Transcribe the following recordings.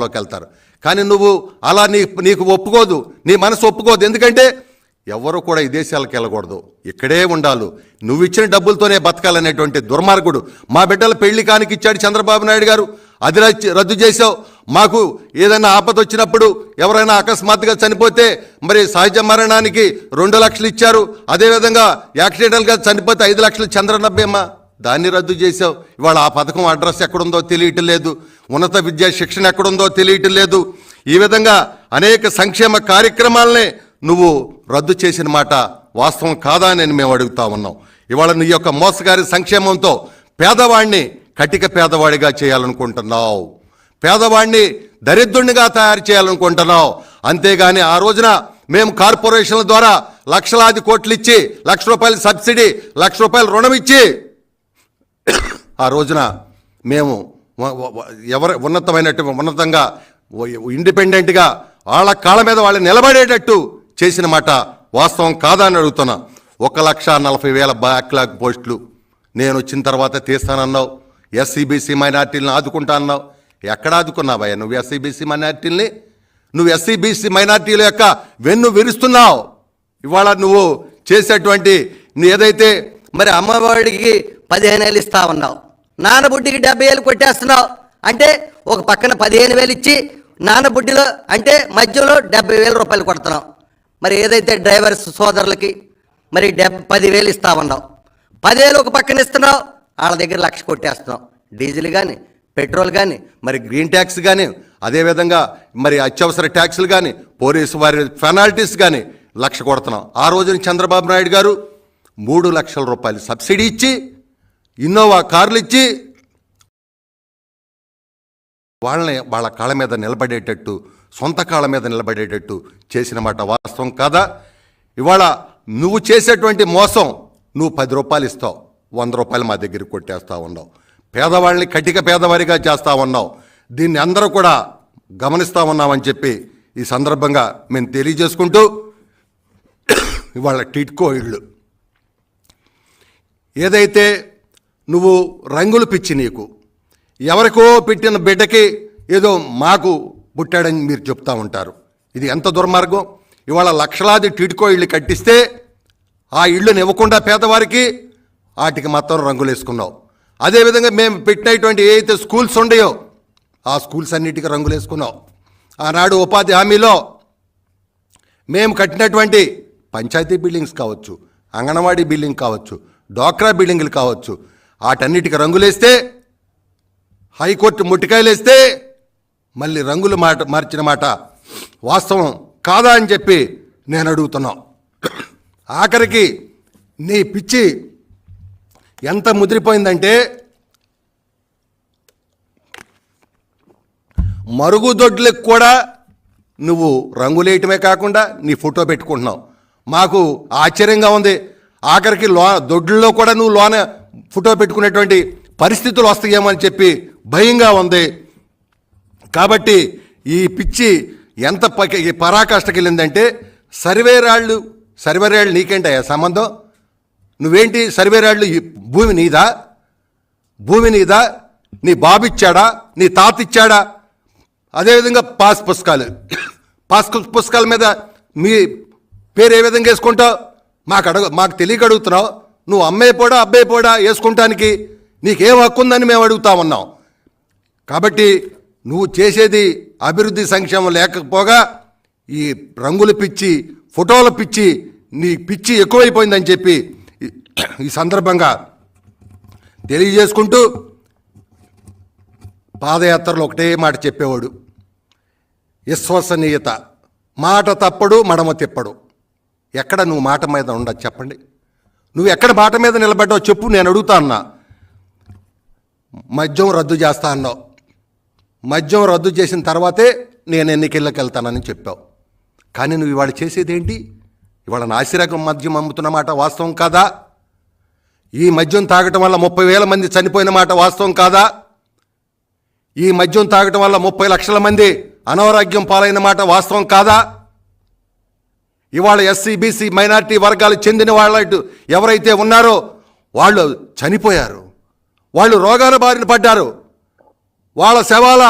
సంక్షేమంలోకి వెళ్తారు. కానీ నువ్వు అలా నీ నీకు ఒప్పుకోదు నీ మనసు ఒప్పుకోదు. ఎందుకంటే ఎవరు కూడా ఈ దేశాలకు వెళ్ళకూడదు. ఇక్కడే ఉండాలి. నువ్వు ఇచ్చిన డబ్బులతోనే బతకాలనేటువంటి దుర్మార్గుడు. మా బిడ్డల పెళ్ళి కానికి ఇచ్చాడు చంద్రబాబు నాయుడు గారు. అది రద్దు- రద్దు చేసావు మాకు ఏదైనా ఆపద వచ్చినప్పుడు ఎవరైనా అకస్మాత్తుగా చనిపోతే మరి సహజ మరణానికి రెండు లక్షలు ఇచ్చారు. అదేవిధంగా యాక్సిడెంటల్గా చనిపోతే ఐదు లక్షలు చంద్రనబ్బేమ్మా దాన్ని రద్దు చేసావు ఇవాళ ఆ పథకం అడ్రస్ ఎక్కడుందో తెలియటం లేదు. ఉన్నత విద్యా శిక్షణ ఎక్కడుందో తెలియటం లేదు. ఈ విధంగా అనేక సంక్షేమ కార్యక్రమాలనే నువ్వు రద్దు చేసిన మాట వాస్తవం కాదా అని మేము అడుగుతా ఉన్నాం. ఇవాళ నీ యొక్క మోసగారి సంక్షేమంతో పేదవాడిని కటిక పేదవాడిగా చేయాలనుకుంటున్నావు. పేదవాడిని దరిద్రునిగా తయారు చేయాలనుకుంటున్నావు. అంతేగాని ఆ రోజున మేము కార్పొరేషన్ల ద్వారా లక్షలాది కోట్లు ఇచ్చి లక్ష రూపాయల సబ్సిడీ లక్ష రూపాయల రుణం ఇచ్చి ఆ రోజున మేము ఎవరు ఉన్నతమైనట్టు ఉన్నతంగా ఇండిపెండెంట్గా వాళ్ళ కాళ్ళ మీద వాళ్ళు నిలబడేటట్టు చేసిన మాట వాస్తవం కాదా అని అడుగుతున్నా. ఒక లక్ష నలభై వేల బ్యాక్లాగ్ పోస్టులు నేను వచ్చిన తర్వాత తీస్తానన్నావు. ఎస్సీబీసీ మైనార్టీలను ఆదుకుంటా అన్నావు. ఎక్కడ ఆదుకున్నావయ్యా నువ్వు ఎస్సీబీసీ మైనార్టీల్ని? నువ్వు ఎస్సీబీసీ మైనార్టీల యొక్క వెన్ను విరుస్తున్నావు. ఇవాళ నువ్వు చేసేటువంటి నీ ఏదైతే మరి అమ్మవాడికి పదిహేను వేలు ఇస్తా ఉన్నావు. నానబుడ్డికి డెబ్బై వేలు కొట్టేస్తున్నావు. అంటే ఒక పక్కన పదిహేను వేలు ఇచ్చి నానబుడ్డిలో అంటే మధ్యలో డెబ్బై వేల రూపాయలు కొడుతున్నావు. మరి ఏదైతే డ్రైవర్స్ సోదరులకి మరి డెబ్ పదివేలు ఇస్తా ఉన్నావు. పదివేలు ఒక పక్కన ఇస్తున్నావు. వాళ్ళ దగ్గర లక్ష కొట్టేస్తున్నావు. డీజిల్ కానీ పెట్రోల్ కానీ మరి గ్రీన్ ట్యాక్స్ కానీ అదేవిధంగా మరి అత్యవసర ట్యాక్సులు కానీ పోలీసు వారి పెనాల్టీస్ కానీ లక్ష కొడుతున్నాం ఆ రోజున చంద్రబాబు నాయుడు గారు మూడు లక్షల రూపాయలు సబ్సిడీ ఇచ్చి ఇన్నోవా కార్లు ఇచ్చి వాళ్ళని వాళ్ళ కాళ్ళ మీద నిలబడేటట్టు సొంత కాళ్ళ మీద నిలబడేటట్టు చేసిన మాట వాస్తవం కాదా? ఇవాళ నువ్వు చేసేటువంటి మోసం నువ్వు పది రూపాయలు ఇస్తావు వంద రూపాయలు మా దగ్గర కొట్టేస్తా ఉన్నావు. పేదవాళ్ళని కటిక పేదవారిగా చేస్తా ఉన్నావు. దీన్ని అందరూ కూడా గమనిస్తా ఉన్నామని చెప్పి ఈ సందర్భంగా మేము తెలియజేసుకుంటూ ఇవాళ టిట్కో ఇళ్ళు. ఏదైతే నువ్వు రంగులు పిచ్చి నీకు. ఎవరికో పెట్టిన బిడ్డకి ఏదో మాకు పుట్టాడని మీరు చెప్తా ఉంటారు. ఇది ఎంత దుర్మార్గం? ఇవాళ లక్షలాది టిడ్కో ఇళ్ళు కట్టిస్తే ఆ ఇళ్ళుని ఇవ్వకుండా పేదవారికి వాటికి మొత్తం రంగులు వేసుకున్నావు. అదేవిధంగా మేము పెట్టినటువంటి ఏదైతే స్కూల్స్ ఉండయో ఆ స్కూల్స్ అన్నిటికీ రంగులు వేసుకున్నావు. ఆనాడు ఉపాధి హామీలో మేము కట్టినటువంటి పంచాయతీ బిల్డింగ్స్ కావచ్చు అంగన్వాడీ బిల్డింగ్ కావచ్చు డ్వాక్రా బిల్డింగ్లు కావచ్చు వాటన్నిటికి రంగులేస్తే హైకోర్టు ముట్టికాయలేస్తే మళ్ళీ రంగులు మాట మార్చిన మాట వాస్తవం కాదా అని చెప్పి నేను అడుగుతున్నాం. ఆఖరికి నీ పిచ్చి ఎంత ముదిరిపోయిందంటే మరుగుదొడ్లకు కూడా నువ్వు రంగులేయటమే కాకుండా నీ ఫోటో పెట్టుకుంటున్నావు. మాకు ఆశ్చర్యంగా ఉంది. ఆఖరికి లో దొడ్లలో కూడా నువ్వు లోన ఫోటో పెట్టుకునేటువంటి పరిస్థితులు వస్తాయేమో అని చెప్పి భయంగా ఉంది. కాబట్టి ఈ పిచ్చి ఎంత పకి ఈ పరాకాష్ఠకి వెళ్ళిందంటే సర్వేరాళ్ళు సర్వేరాళ్ళు నీకేంటయ్యా సంబంధం? నువ్వేంటి సర్వేరాళ్ళు భూమి నీదా? భూమి నీదా? నీ బాబిచ్చాడా? నీ తాత ఇచ్చాడా అదేవిధంగా పాస్ పుస్తకాలు. పాస్ పుస్తకాల మీద మీ పేరు ఏ విధంగా వేసుకుంటావు? మాకు అడగ మాకు తెలియక అడుగుతున్నావు. నువ్వు అమ్మాయి పోడా అబ్బాయి పోడా వేసుకుంటానికి నీకేం హక్కు ఉందని మేము అడుగుతా ఉన్నాం. కాబట్టి నువ్వు చేసేది అభివృద్ధి సంక్షేమం లేకపోగా ఈ రంగుల పిచ్చి ఫోటోల పిచ్చి నీ పిచ్చి ఎక్కువైపోయిందని చెప్పి ఈ- సందర్భంగా తెలియజేసుకుంటూ పాదయాత్రలో ఒకటే మాట చెప్పేవాడు. విశ్వసనీయత. మాట తప్పడు మడమ తిప్పడు. ఎక్కడ నువ్వు మాట మీద ఉండదు చెప్పండి. నువ్వు ఎక్కడ మాట మీద నిలబడ్డావు చెప్పు నేను అడుగుతా అన్నా. మద్యం రద్దు చేస్తా అన్నావు. మద్యం రద్దు చేసిన తర్వాతే నేను ఎన్నికల్లోకి వెళ్తానని చెప్పావు. కానీ నువ్వు ఇవాళ చేసేదేంటి? ఇవాళ నాసిరకం మద్యం అమ్ముతున్న మాట వాస్తవం కాదా? ఈ మద్యం తాగటం వల్ల ముప్పై వేల మంది చనిపోయిన మాట వాస్తవం కాదా? ఈ మద్యం తాగటం వల్ల ముప్పై లక్షల మంది అనారోగ్యం పాలైన మాట వాస్తవం కాదా? ఇవాళ ఎస్సీ బీసీ మైనారిటీ వర్గాలు చెందిన వాళ్ళ ఎవరైతే ఉన్నారో వాళ్ళు చనిపోయారు. వాళ్ళు రోగాల బారిన పడ్డారు. వాళ్ళ శవాల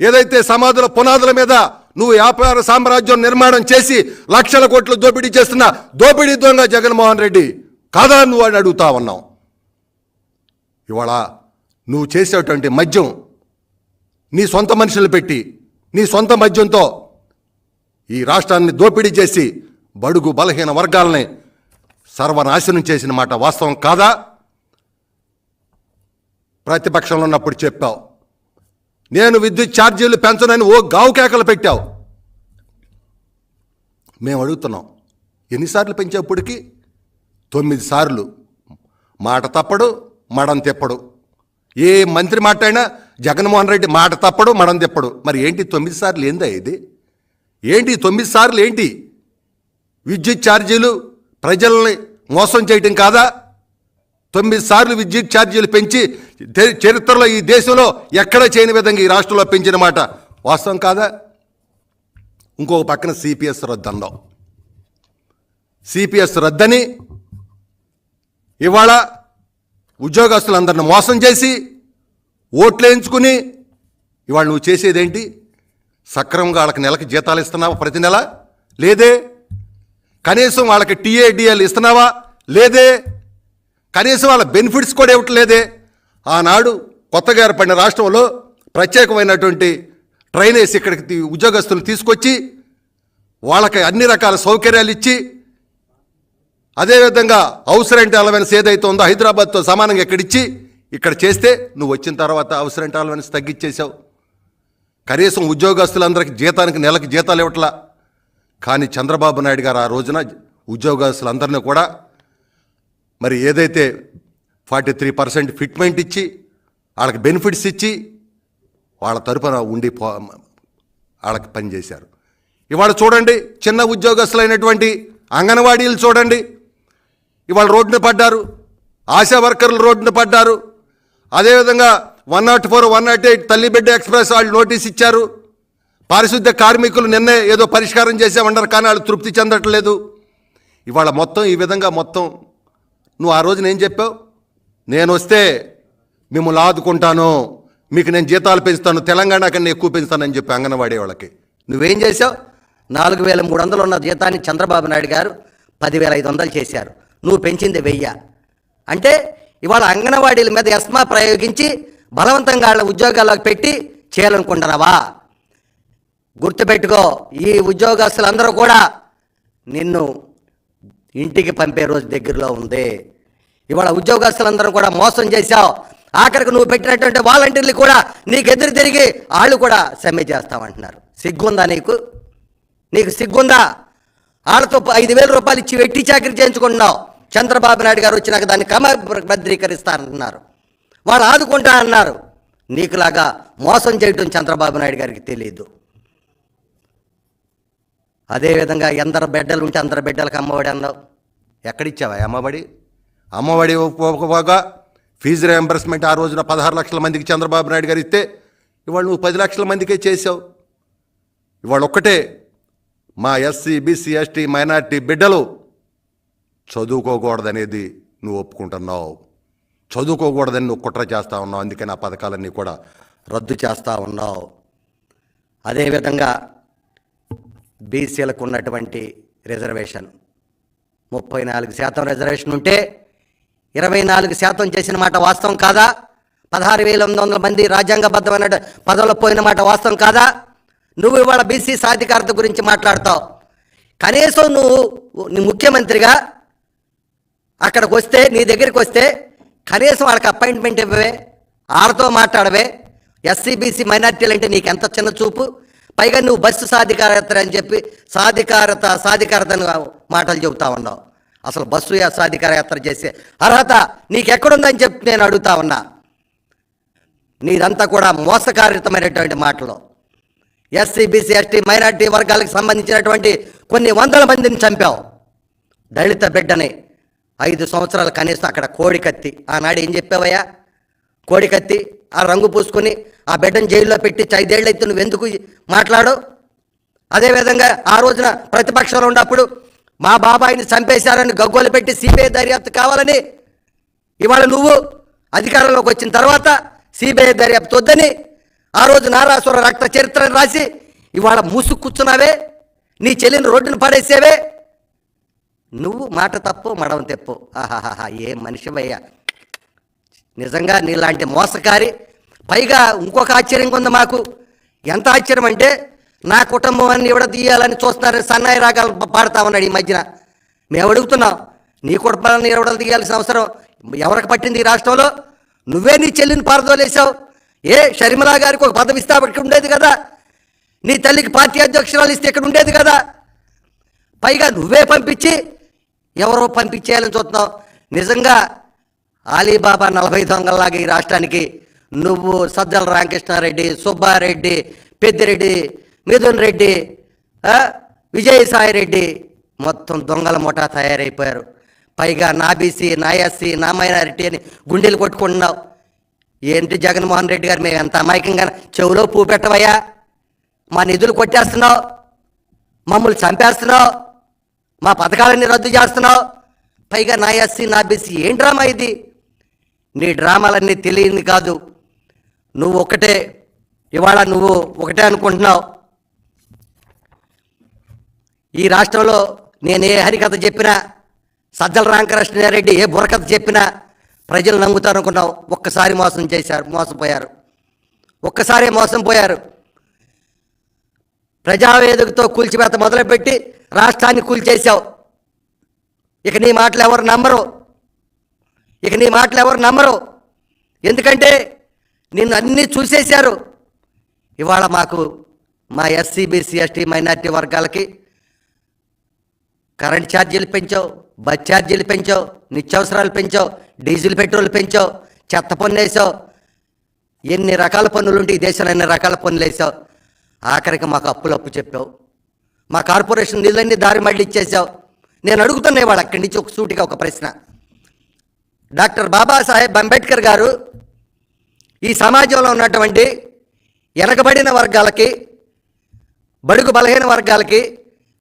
ఏదైతే సమాధుల పునాదుల మీద నువ్వు వ్యాపార సామ్రాజ్యం నిర్మాణం చేసి లక్షల కోట్లు దోపిడీ చేస్తున్న దోపిడీ దొంగ జగన్మోహన్ రెడ్డి కాదా నువ్వు అని అడుగుతా ఉన్నావు. ఇవాళ నువ్వు చేసేటువంటి మద్యం నీ సొంత మనుషులు పెట్టి నీ సొంత మద్యంతో ఈ రాష్ట్రాన్ని దోపిడీ చేసి బడుగు బలహీన వర్గాలని సర్వనాశనం చేసిన మాట వాస్తవం కాదా? ప్రతిపక్షంలో ఉన్నప్పుడు చెప్పావు. నేను విద్యుత్ ఛార్జీలు పెంచనని ఓ గావు కేకలు పెట్టావు. మేము అడుగుతున్నాం ఎన్నిసార్లు పెంచేప్పటికి? తొమ్మిది సార్లు. మాట తప్పడు మడం తిప్పడు. ఏ మంత్రి మాట్లాడినా జగన్మోహన్ రెడ్డి మాట తప్పడు మడం తిప్పడు. మరి ఏంటి తొమ్మిది సార్లు? ఏందా ఇది? ఏంటి తొమ్మిది సార్లు ఏంటి? విద్యుత్ ఛార్జీలు ప్రజల్ని మోసం చేయటం కాదా? తొమ్మిది సార్లు విద్యుత్ ఛార్జీలు పెంచి చరిత్రలో ఈ దేశంలో ఎక్కడ చేయని విధంగా ఈ రాష్ట్రంలో పెంచిన మాట వాస్తవం కాదా? ఇంకొక పక్కన సిపిఎస్ రద్దన్నాం సిపిఎస్ రద్దని ఇవాళ ఉద్యోగస్తులందరిని మోసం చేసి ఓట్లు వేయించుకుని ఇవాళ నువ్వు చేసేదేంటి? సక్రమంగా వాళ్ళకి నెలకి జీతాలు ఇస్తున్నావా ప్రతి నెల? లేదే. కనీసం వాళ్ళకి టీఏడిఎల్ ఇస్తున్నావా? లేదే. కనీసం వాళ్ళ బెనిఫిట్స్ కూడా ఇవ్వట్లేదే ఆనాడు కొత్తగా ఏర్పడిన రాష్ట్రంలో ప్రత్యేకమైనటువంటి ట్రైన్ ఇక్కడికి తీ- ఉద్యోగస్తులు తీసుకొచ్చి వాళ్ళకి అన్ని రకాల సౌకర్యాలు ఇచ్చి అదేవిధంగా హౌస్ రెంట్ అలవెన్స్ ఏదైతే ఉందో హైదరాబాద్తో సమానంగా ఇక్కడిచ్చి ఇక్కడ చేస్తే నువ్వు వచ్చిన తర్వాత హౌస్ రెంట్ అలవెన్స్ తగ్గించేశావు కనీసం ఉద్యోగస్తులందరికీ జీతానికి నెలకి జీతాలు ఇవ్వట్లా. కానీ చంద్రబాబు నాయుడు గారు ఆ రోజున ఉద్యోగస్తులందరినీ కూడా మరి ఏదైతే ఫార్టీ త్రీ పర్సెంట్ ఫిట్మెంట్ ఇచ్చి వాళ్ళకి బెనిఫిట్స్ ఇచ్చి వాళ్ళ తరపున ఉండి పో వాళ్ళకి పనిచేశారు ఇవాళ చూడండి చిన్న ఉద్యోగస్తులైనటువంటి అంగన్వాడీలు చూడండి. ఇవాళ రోడ్డున పడ్డారు ఆశా వర్కర్లు రోడ్డున పడ్డారు. అదేవిధంగా one not four one not eight తల్లిబిడ్డ express వాళ్ళు నోటీస్ ఇచ్చారు. పారిశుద్ధ్య కార్మికులు నిన్నే ఏదో పరిష్కారం చేసామన్నారు కానీ వాళ్ళు తృప్తి చెందట్లేదు. ఇవాళ మొత్తం ఈ విధంగా మొత్తం. నువ్వు ఆ రోజున ఏం చెప్పావు నేను వస్తే మిమ్మల్ని ఆదుకుంటాను మీకు నేను జీతాలు పెంచుతాను తెలంగాణ కన్నా ఎక్కువ పెంచుతానని చెప్పి అంగన్వాడీ వాళ్ళకి. నువ్వేం చేసావు నాలుగు వేల మూడు వందలు ఉన్న జీతాన్ని చంద్రబాబు నాయుడు గారు పదివేల ఐదు వందలు చేశారు. నువ్వు పెంచింది వెయ్య. అంటే ఇవాళ అంగన్వాడీల మీద ఎస్మా ప్రయోగించి బలవంతంగా వాళ్ళ ఉద్యోగాల్లోకి పెట్టి చేయాలనుకుంటున్నావా? గుర్తుపెట్టుకో ఈ ఉద్యోగస్తులందరూ కూడా నిన్ను ఇంటికి పంపే రోజు దగ్గరలో ఉంది. ఇవాళ ఉద్యోగస్తులందరూ కూడా మోసం చేశావు. ఆఖరికి నువ్వు పెట్టినటువంటి వాలంటీర్లు కూడా నీకు ఎదురు తిరిగి వాళ్ళు కూడా సమ్మె చేస్తామంటున్నారు. సిగ్గుందా నీకు? నీకు సిగ్గుందా? వాళ్ళతో ఐదు వేల రూపాయలు ఇచ్చి వెట్టి చాకరీ చేయించుకుంటున్నావు. చంద్రబాబు నాయుడు గారు వచ్చినాక దాన్ని క్రమభద్రీకరిస్తానంటున్నారు వాళ్ళు ఆదుకుంటా అన్నారు. నీకులాగా మోసం చేయటం చంద్రబాబు నాయుడు గారికి తెలియదు అదేవిధంగా ఎందరు బిడ్డలు ఉంటే అందరు బిడ్డలకు అమ్మఒడి అన్నావు. ఎక్కడిచ్చావా అమ్మఒడి? అమ్మఒడి ఒప్పుకోగా ఫీజు రియంబర్స్మెంట్ ఆ రోజున పదహారు లక్షల మందికి చంద్రబాబు నాయుడు గారు ఇస్తే ఇవాళ నువ్వు పది లక్షల మందికే చేసావు ఇవాళ ఒక్కటే మా ఎస్సీ బీసీ ఎస్టీ మైనార్టీ బిడ్డలు చదువుకోకూడదనేది నువ్వు ఒప్పుకుంటున్నావు. చదువుకోకూడదని నువ్వు కుట్ర చేస్తూ ఉన్నావు అందుకే నా పథకాలన్నీ కూడా రద్దు చేస్తూ ఉన్నావు. అదేవిధంగా బీసీలకు ఉన్నటువంటి రిజర్వేషన్. ముప్పై నాలుగు శాతం రిజర్వేషన్ ఉంటే ఇరవై నాలుగు శాతం చేసిన మాట వాస్తవం కాదా? పదహారు వేల ఎనిమిది వందల మంది రాజ్యాంగబద్ధమైన పదవులు పోయిన మాట వాస్తవం కాదా? నువ్వు ఇవాళ బీసీ సాధికారత గురించి మాట్లాడతావు. కనీసం నువ్వు నీ ముఖ్యమంత్రిగా అక్కడికి వస్తే నీ దగ్గరికి వస్తే కనీసం వాళ్ళకి అపాయింట్మెంట్ ఇవ్వవే వాళ్ళతో మాట్లాడవే. ఎస్సీబీసీ మైనార్టీలు అంటే నీకు ఎంత చిన్న చూపు? పైగా నువ్వు బస్సు సాధికారత అని చెప్పి సాధికారత సాధికారత మాటలు చెబుతా ఉన్నావు. అసలు బస్సు యా- సాధికార యాత్ర చేసే అర్హత నీకెక్కడుందని చెప్పి నేను అడుగుతా ఉన్నా. నీదంతా కూడా మోసకారితమైనటువంటి మాటలు. ఎస్సీ బీసీ ఎస్టీ మైనార్టీ వర్గాలకు సంబంధించినటువంటి కొన్ని వందల మందిని చంపావు. దళిత బిడ్డని ఐదు సంవత్సరాలు కనీసం అక్కడ కోడికత్తి ఆనాడు ఏం చెప్పావయ్యా? కోడికత్తి ఆ రంగు పూసుకొని ఆ బిడ్డను జైల్లో పెట్టి ఐదేళ్ళు అయితే నువ్వు ఎందుకు మాట్లాడు అదేవిధంగా ఆ రోజున ప్రతిపక్షంలో ఉన్నప్పుడు మా బాబాయిని చంపేశారని గగ్గోలు పెట్టి సిబిఐ దర్యాప్తు కావాలని ఇవాళ నువ్వు అధికారంలోకి వచ్చిన తర్వాత సిబిఐ దర్యాప్తు వద్దని ఆ రోజు నారాసుర రక్త చరిత్రను రాసి ఇవాళ మూసుకు కూర్చున్నావే నీ చెల్లిని రోడ్డును పడేసేవే నువ్వు మాట తప్పు మడవ తెప్పు. ఆహాహా ఏ మనిషివయ్యా. నిజంగా నీలాంటి మోసకారి పైగా ఇంకొక ఆశ్చర్యం ఉంది మాకు. ఎంత ఆశ్చర్యం అంటే నా కుటుంబాన్ని ఎవడ తీయాలని చూస్తున్నారు సన్నాయి రాగాలు ప- పాడుతా ఉన్నాడు ఈ మధ్యన. మేము అడుగుతున్నాం నీ కుటుంబాన్ని ఎవడ తీయాల్సిన అవసరం? ఎవరికి పట్టింది ఈ రాష్ట్రంలో? నువ్వే నీ చెల్లిని పారదోలేసావు ఏ షర్మిలా గారికి ఒక పదవి ఇస్తే ఇక్కడ ఉండేది కదా. నీ తల్లికి పార్టీ అధ్యక్షురాలు ఇస్తే ఇక్కడ ఉండేది కదా. పైగా నువ్వే పంపించి ఎవరో పంపించేయాలని చూస్తున్నావు? నిజంగా అలీబాబా నలభై దొంగల్లాగా ఈ రాష్ట్రానికి నువ్వు సజ్జల రామకృష్ణారెడ్డి సుబ్బారెడ్డి పెద్దిరెడ్డి మిథున్ రెడ్డి విజయసాయి రెడ్డి మొత్తం దొంగల ముఠా తయారైపోయారు. పైగా నా బీసీ నా ఎస్సీ నా మైనారిటీ అని గుండెలు కొట్టుకుంటున్నావు. ఏంటి జగన్మోహన్ రెడ్డి గారు మేము ఎంత అమాయకంగా చెవులో పూ పెట్టవయ్యా? మా నిధులు కొట్టేస్తున్నావు. మమ్మల్ని చంపేస్తున్నావు. మా పథకాలన్నీ రద్దు చేస్తున్నావు. పైగా నా ఎస్సీ నా బీసీ ఏం డ్రామా ఇది? నీ డ్రామాలన్నీ తెలియంది కాదు. నువ్వు ఒకటే. ఇవాళ నువ్వు ఒకటే అనుకుంటున్నావు. ఈ రాష్ట్రంలో నేను ఏ హరికథ చెప్పినా సజ్జల రామకృష్ణారెడ్డి ఏ బుర్రకథ చెప్పినా ప్రజలు నమ్ముతారు అనుకున్నావు. ఒక్కసారి మోసం చేశారు మోసపోయారు. ఒక్కసారే మోసం పోయారు. ప్రజావేదికతో కూల్చివేత మొదలుపెట్టి రాష్ట్రాన్ని కూల్చేశావు ఇక నీ మాటలు ఎవరు నమ్మరు. ఇక నీ మాటలు ఎవరు నమ్మరు. ఎందుకంటే నిన్ను అన్నీ చూసేశారు. ఇవాళ మాకు మా ఎస్సీ బీసీ ఎస్టీ మైనార్టీ వర్గాలకి కరెంట్ ఛార్జీలు పెంచావు బస్ ఛార్జీలు పెంచావు నిత్యావసరాలు పెంచావు డీజిల్ పెట్రోల్ పెంచావు చెత్త పన్ను వేసావు. ఎన్ని రకాల పన్నులు ఉంటే ఈ దేశంలో ఎన్ని రకాల పన్నులు వేసావు. ఆఖరికి మాకు అప్పులు అప్పు చెప్పావు. మా కార్పొరేషన్ నిధులన్నీ దారి మళ్ళీ ఇచ్చేసావు నేను అడుగుతున్నా ఇవాళ అక్కడి నుంచి ఒక సూటిగా ఒక ప్రశ్న. డాక్టర్ బాబాసాహెబ్ అంబేద్కర్ గారు ఈ సమాజంలో ఉన్నటువంటి వెనకబడిన వర్గాలకి బడుగు బలహీన వర్గాలకి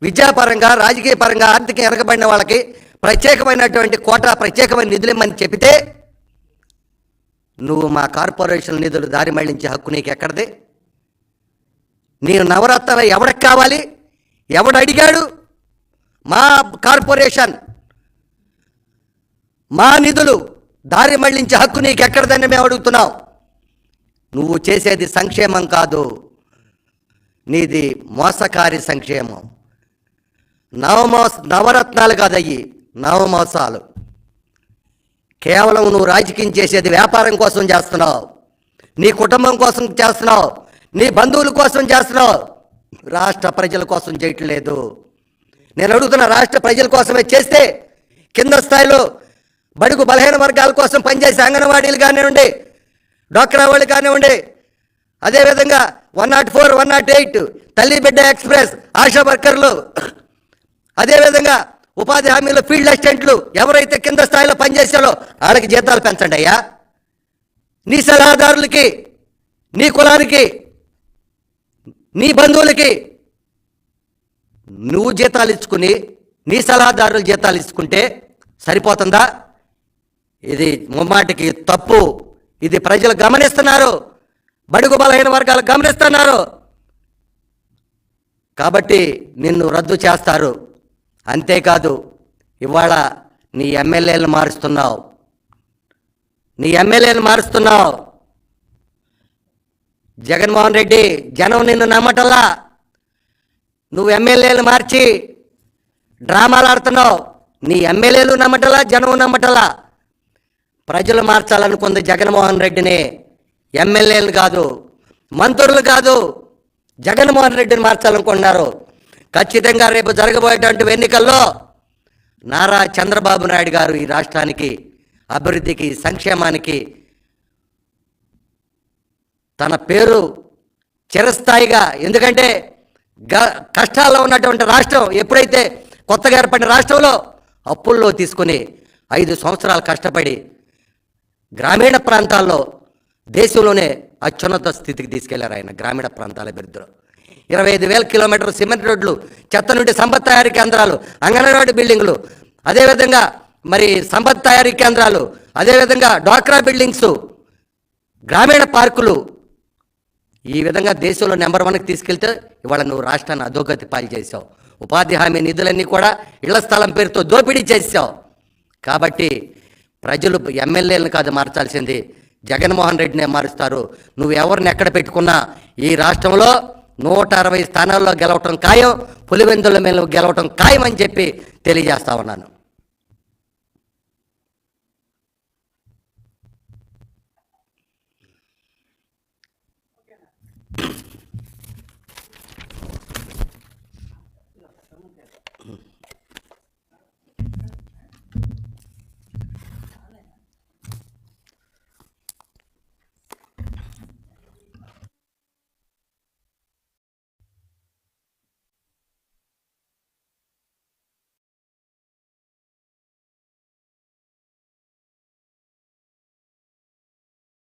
విద్యాపరంగా రాజకీయ పరంగా ఆర్థిక వెనకబడిన వాళ్ళకి ప్రత్యేకమైనటువంటి కోట ప్రత్యేకమైన నిధులు ఇమ్మని చెబితే నువ్వు మా కార్పొరేషన్ నిధులు దారి మళ్ళించే హక్కు నీకు ఎక్కడిది నేను నవరత్నాలు ఎవడికి కావాలి? ఎవడు అడిగాడు? మా కార్పొరేషన్. మా నిధులు దారి మళ్ళించే హక్కు నీకు ఎక్కడదని మేము అడుగుతున్నాం. నువ్వు చేసేది సంక్షేమం కాదు. నీది మోసకారి సంక్షేమం. నవమోస నవరత్నాలు కాదయ్యి నవమోసాలు. కేవలం నువ్వు రాజకీయం చేసేది వ్యాపారం కోసం చేస్తున్నావు. నీ కుటుంబం కోసం చేస్తున్నావు. నీ బంధువుల కోసం చేస్తున్నావు. రాష్ట్ర ప్రజల కోసం చేయట్లేదు. నేను అడుగుతున్న రాష్ట్ర ప్రజల కోసమే చేస్తే కింద స్థాయిలో బడుగు బలహీన వర్గాల కోసం పనిచేసే అంగన్వాడీలు కానివ్వండి డాక్టర్ వాళ్ళు కానివ్వండి అదేవిధంగా one not four one not eight తల్లి బిడ్డ ఎక్స్ప్రెస్ ఆశా వర్కర్లు అదేవిధంగా ఉపాధి హామీలు ఫీల్డ్ అసిస్టెంట్లు ఎవరైతే కింద స్థాయిలో పనిచేశారో వాళ్ళకి జీతాలు పెంచండి అయ్యా. నీ సలహాదారులకి నీ కులానికి నీ బంధువులకి నువ్వు జీతాలు ఇచ్చుకుని నీ సలహాదారులు జీతాలు ఇచ్చుకుంటే సరిపోతుందా? ఇది ముమ్మాటికి తప్పు. ఇది ప్రజలు గమనిస్తున్నారు. బడుగు బలహీన వర్గాలు గమనిస్తున్నారు. కాబట్టి నిన్ను రద్దు చేస్తారు. అంతేకాదు ఇవాళ నీ ఎమ్మెల్యేలు మారుస్తున్నావు. నీ ఎమ్మెల్యేలు మారుస్తున్నావు. జగన్మోహన్ రెడ్డి జనం నిన్ను నమ్మటల్లా నువ్వు ఎమ్మెల్యేలు మార్చి డ్రామాలు ఆడుతున్నావు. నీ ఎమ్మెల్యేలు నమ్మటలా జనం నమ్మటలా. ప్రజలు మార్చాలనుకుంది జగన్మోహన్ రెడ్డిని. ఎమ్మెల్యేలు కాదు మంత్రులు కాదు జగన్మోహన్ రెడ్డిని మార్చాలనుకుంటున్నారు. ఖచ్చితంగా రేపు జరగబోయేటువంటి ఎన్నికల్లో నారా చంద్రబాబు నాయుడు గారు ఈ రాష్ట్రానికి అభివృద్ధికి సంక్షేమానికి తన పేరు చిరస్థాయిగా. ఎందుకంటే గ కష్టాల్లో ఉన్నటువంటి రాష్ట్రం ఎప్పుడైతే కొత్తగా ఏర్పడిన రాష్ట్రంలో అప్పుల్లో తీసుకుని ఐదు సంవత్సరాలు కష్టపడి గ్రామీణ ప్రాంతాల్లో దేశంలోనే అత్యున్నత స్థితికి తీసుకెళ్ళారు ఆయన గ్రామీణ ప్రాంతాల అభివృద్ధిలో. ఇరవై ఐదు వేల కిలోమీటర్లు సిమెంట్ రోడ్లు చెత్త నుండి సంపత్ తయారీ కేంద్రాలు అంగన్వాడీ బిల్డింగ్లు అదేవిధంగా మరి సంపత్ తయారీ కేంద్రాలు అదేవిధంగా డ్వాక్రా బిల్డింగ్స్ గ్రామీణ పార్కులు ఈ విధంగా దేశంలో నెంబర్ వన్కి తీసుకెళ్తే ఇవాళ నువ్వు రాష్ట్రాన్ని అధోగతి పాలు చేసావు ఉపాధి హామీ నిధులన్నీ కూడా ఇళ్ళ స్థలం పేరుతో దోపిడీ చేసావు కాబట్టి ప్రజలు ఎమ్మెల్యేలను కాదు మార్చాల్సింది. జగన్మోహన్ రెడ్డినే మారుస్తారు. నువ్వు ఎవరిని ఎక్కడ పెట్టుకున్నా ఈ రాష్ట్రంలో నూట అరవై స్థానాల్లో గెలవటం ఖాయం పులివెందుల మీద గెలవటం ఖాయం అని చెప్పి తెలియజేస్తా ఉన్నాను.